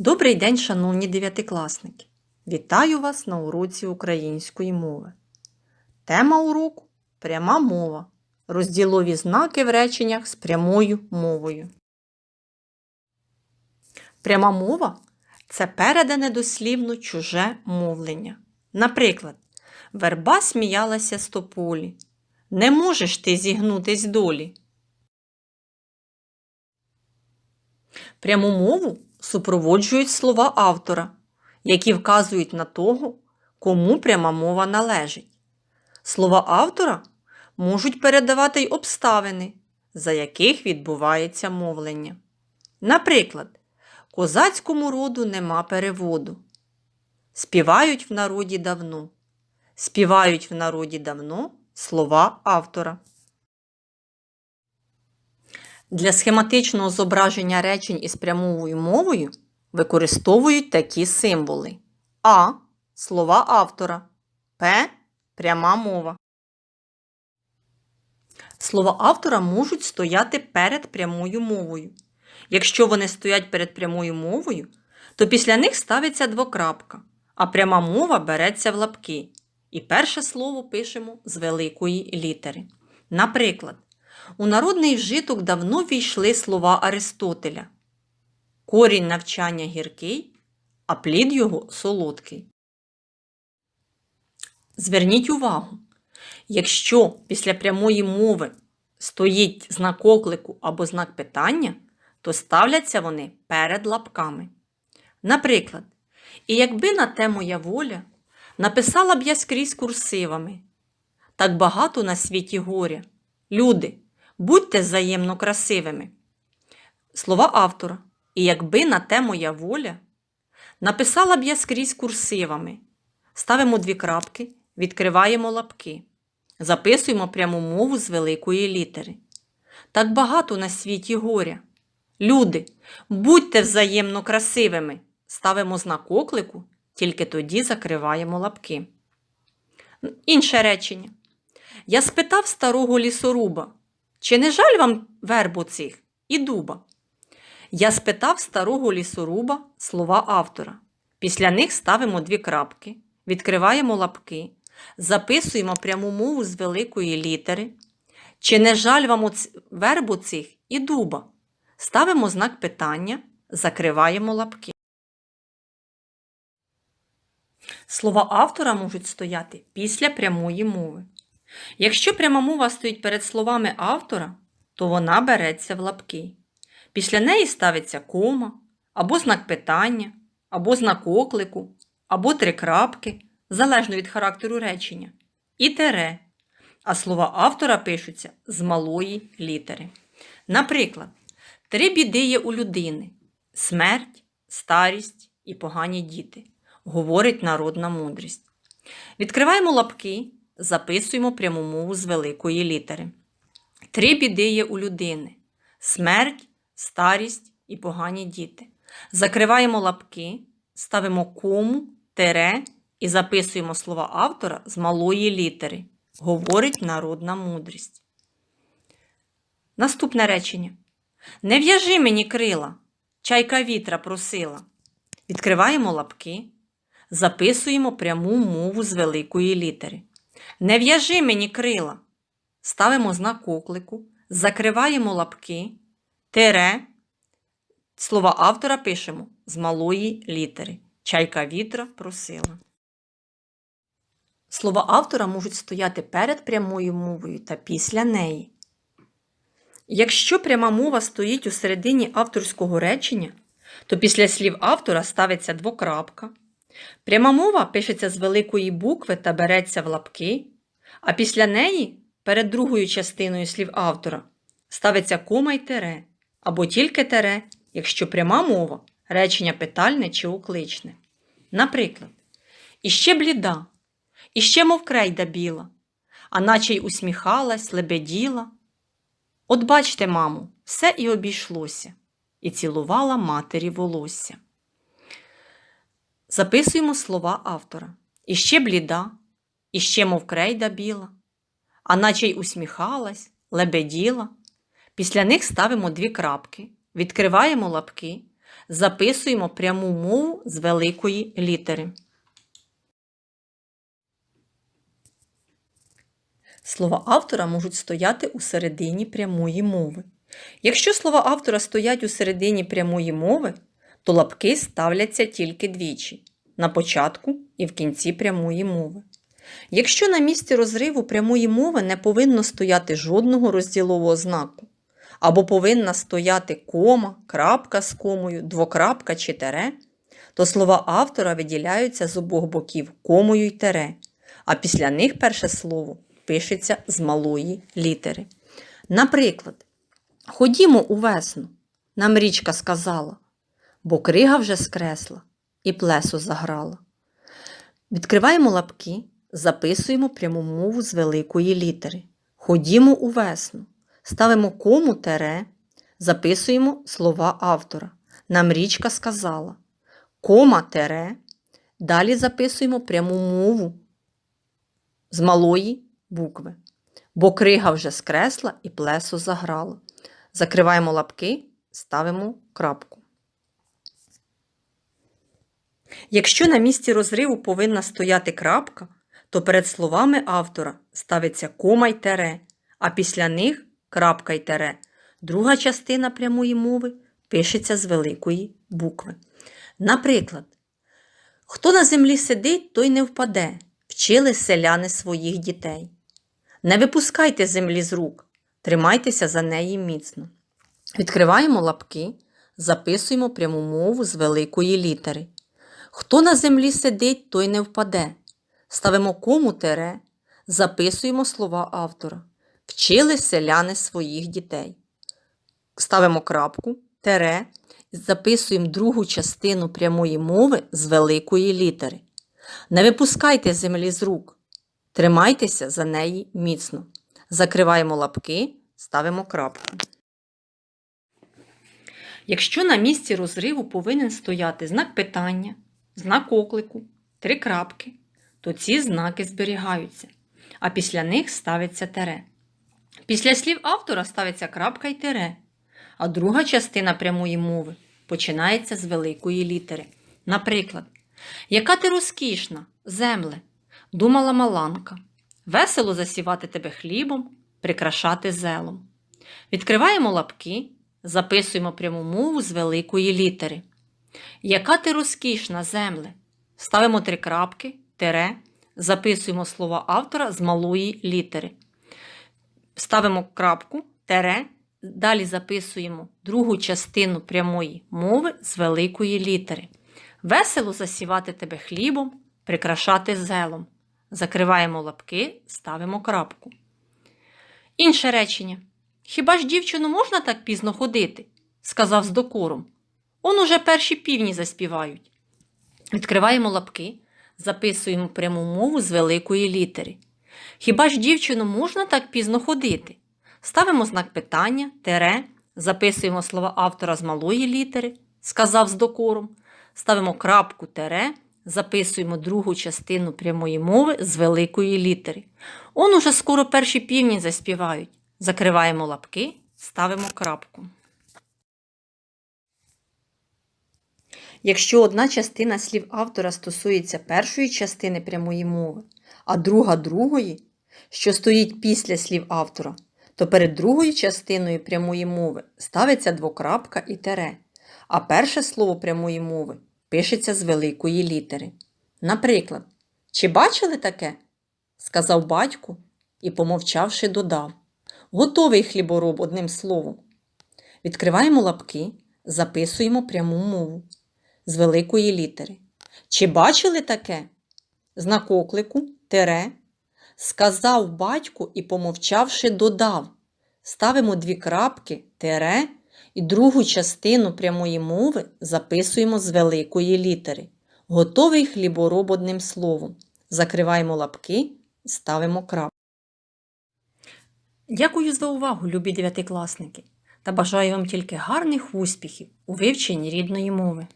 Добрий день, шановні дев'ятикласники! Вітаю вас на уроці української мови. Тема уроку пряма мова. Розділові знаки в реченнях з прямою мовою. Пряма мова це передане дослівно чуже мовлення. Наприклад, верба сміялася з тополі. Не можеш ти зігнутись долі. Пряму мову супроводжують слова автора, які вказують на того, кому пряма мова належить. Слова автора можуть передавати й обставини, за яких відбувається мовлення. Наприклад, козацькому роду нема переводу. Співають в народі давно. Співають в народі давно слова автора. Для схематичного зображення речень із прямовою мовою використовують такі символи: А. Слова автора. П. Пряма мова. Слова автора можуть стояти перед прямою мовою. Якщо вони стоять перед прямою мовою, то після них ставиться двокрапка, а пряма мова береться в лапки. І перше слово пишемо з великої літери. Наприклад, у народний вжиток давно війшли слова Аристотеля. Корінь навчання гіркий, а плід його солодкий. Зверніть увагу, якщо після прямої мови стоїть знак оклику або знак питання, то ставляться вони перед лапками. Наприклад, і якби на те моя воля написала б я скрізь курсивами. Так багато на світі горя. Люди, будьте взаємно красивими. Слова автора. І якби на те моя воля, написала б я скрізь курсивами. Ставимо дві крапки, відкриваємо лапки, записуємо пряму мову з великої літери. Так багато на світі горя. Люди, будьте взаємно красивими. Ставимо знак оклику, тільки тоді закриваємо лапки. Інше речення. Я спитав старого лісоруба, чи не жаль вам вербу цих і дуба? Я спитав старого лісоруба слова автора. Після них ставимо дві крапки, відкриваємо лапки, записуємо пряму мову з великої літери. Чи не жаль вам оц... вербу цих і дуба? Ставимо знак питання, закриваємо лапки. Слова автора можуть стояти після прямої мови. Якщо пряма мова стоїть перед словами автора, то вона береться в лапки. Після неї ставиться кома, або знак питання, або знак оклику, або три крапки, залежно від характеру речення, і тере, а слова автора пишуться з малої літери. Наприклад, три біди є у людини: смерть, старість і погані діти, говорить народна мудрість. Відкриваємо лапки, записуємо пряму мову з великої літери. Три біди є у людини: смерть, старість і погані діти. Закриваємо лапки, ставимо кому, тере і записуємо слова автора з малої літери. Говорить народна мудрість. Наступне речення. Не в'яжи мені крила, чайка вітра просила. Відкриваємо лапки, записуємо пряму мову з великої літери. Не в'яжи мені крила. Ставимо знак оклику, закриваємо лапки, тере. Слова автора пишемо з малої літери. Чайка вітра просила. Слова автора можуть стояти перед прямою мовою та після неї. Якщо пряма мова стоїть у середині авторського речення, то після слів автора ставиться двокрапка. Пряма мова пишеться з великої букви та береться в лапки, а після неї, перед другою частиною слів автора, ставиться кома й тере, або тільки тере, якщо пряма мова речення питальне чи окличне. Наприклад, іще бліда, іще мов крейда біла, а наче й усміхалась, лебеділа. От бачте, мамо, все і обійшлося, і цілувала матері волосся. Записуємо слова автора. Іще бліда, іще мов крейда біла, а наче й усміхалась, лебеділа. Після них ставимо дві крапки, відкриваємо лапки, записуємо пряму мову з великої літери. Слова автора можуть стояти у середині прямої мови. Якщо слова автора стоять у середині прямої мови, то лапки ставляться тільки двічі на початку і в кінці прямої мови. Якщо на місці розриву прямої мови не повинно стояти жодного розділового знаку, або повинна стояти кома, крапка з комою, двокрапка чи тере, то слова автора виділяються з обох боків комою й тере, а після них перше слово пишеться з малої літери. Наприклад, ходімо у весну, нам річка сказала, бо крига вже скресла і плесо заграла. Відкриваємо лапки, записуємо пряму мову з великої літери. Ходімо у весну. Ставимо кому тере, записуємо слова автора. Нам річка сказала. Кома тере. Далі записуємо пряму мову з малої букви. Бо крига вже скресла і плесо заграло. Закриваємо лапки, ставимо крапку. Якщо на місці розриву повинна стояти крапка, то перед словами автора ставиться кома й тере, а після них крапка й тере. Друга частина прямої мови пишеться з великої букви. Наприклад, хто на землі сидить, той не впаде, вчили селяни своїх дітей. Не випускайте землі з рук, тримайтеся за неї міцно. Відкриваємо лапки, записуємо пряму мову з великої літери. Хто на землі сидить, той не впаде. Ставимо кому тере, записуємо слова автора. Вчили селяни своїх дітей. Ставимо крапку, тере, записуємо другу частину прямої мови з великої літери. Не випускайте землі з рук. Тримайтеся за неї міцно. Закриваємо лапки, ставимо крапку. Якщо на місці розриву повинен стояти знак питання, знак оклику, три крапки, то ці знаки зберігаються, а після них ставиться тере. Після слів автора ставиться крапка й тере, а друга частина прямої мови починається з великої літери. Наприклад, яка ти розкішна, земле, думала Маланка, весело засівати тебе хлібом, прикрашати зелом. Відкриваємо лапки, записуємо пряму мову з великої літери. Яка ти розкішна, земле? Ставимо три крапки, тере, записуємо слова автора з малої літери. Ставимо крапку, тере, далі записуємо другу частину прямої мови з великої літери. Весело засівати тебе хлібом, прикрашати зелом. Закриваємо лапки, ставимо крапку. Інше речення. Хіба ж дівчину можна так пізно ходити? сказав з докором. Он уже перші півні заспівають. Відкриваємо лапки, записуємо пряму мову з великої літери. Хіба ж дівчину можна так пізно ходити? Ставимо знак питання, тере, записуємо слова автора з малої літери, сказав з докором, ставимо крапку тере, записуємо другу частину прямої мови з великої літери. Он уже скоро перші півні заспівають. Закриваємо лапки, ставимо крапку. Якщо одна частина слів автора стосується першої частини прямої мови, а друга другої, що стоїть після слів автора, то перед другою частиною прямої мови ставиться двокрапка і тере, а перше слово прямої мови пишеться з великої літери. Наприклад, чи бачили таке? сказав батько і, помовчавши, додав. Готовий хлібороб одним словом. Відкриваємо лапки, записуємо пряму мову з великої літери. Чи бачили таке? Знак оклику, тере. Сказав батько і, помовчавши, додав. Ставимо дві крапки, тере, і другу частину прямої мови записуємо з великої літери. Готовий хлібороб одним словом. Закриваємо лапки, ставимо крапку. Дякую за увагу, любі дев'ятикласники, та бажаю вам тільки гарних успіхів у вивченні рідної мови.